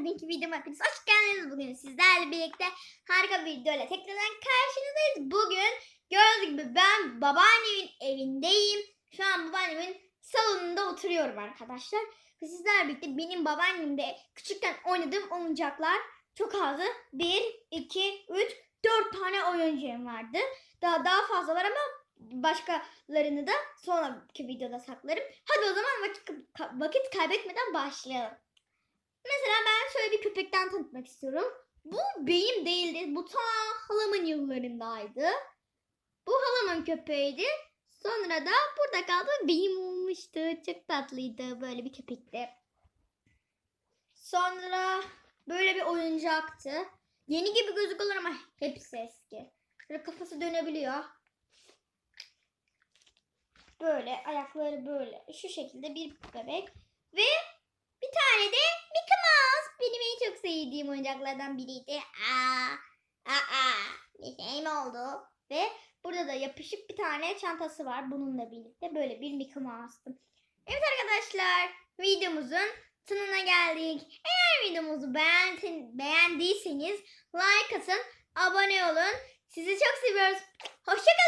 bugünkü videoma hepiniz hoş geldiniz. Bugün sizlerle birlikte harika bir videoyla tekrardan karşınızdayız. Bugün gördüğünüz gibi ben babaannemin evindeyim. Şu an babaannemin salonunda oturuyorum arkadaşlar. Ve sizlerle birlikte benim babaannemde küçükken oynadığım oyuncaklar çok azı. 1, 2, 3, 4 tane oyuncağım vardı. Daha, daha fazla var ama başkalarını da sonraki videoda saklarım. Hadi o zaman vakit, vakit kaybetmeden başlayalım. Mesela ben şöyle bir köpekten tanıtmak istiyorum. Bu benim değildi. Bu ta halamın yıllarındaydı. Bu halamın köpeğiydi. Sonra da burada kaldı benim olmuştu. Çok tatlıydı. Böyle bir köpekti. Sonra böyle bir oyuncaktı. Yeni gibi gözüküyor ama hepsi eski. Böyle kafası dönebiliyor. Böyle ayakları böyle şu şekilde bir bebek ve bir tane de Mickey Mouse benim en çok sevdiğim oyuncaklardan biriydi. Aa, aa, bir şey mi oldu? Ve burada da yapışık bir tane çantası var bununla birlikte böyle bir Mickey Mouse'tu. Evet arkadaşlar videomuzun sonuna geldik. Eğer videomuzu beğendin, beğendiyseniz like atın, abone olun. Sizi çok seviyoruz. Hoşçakalın.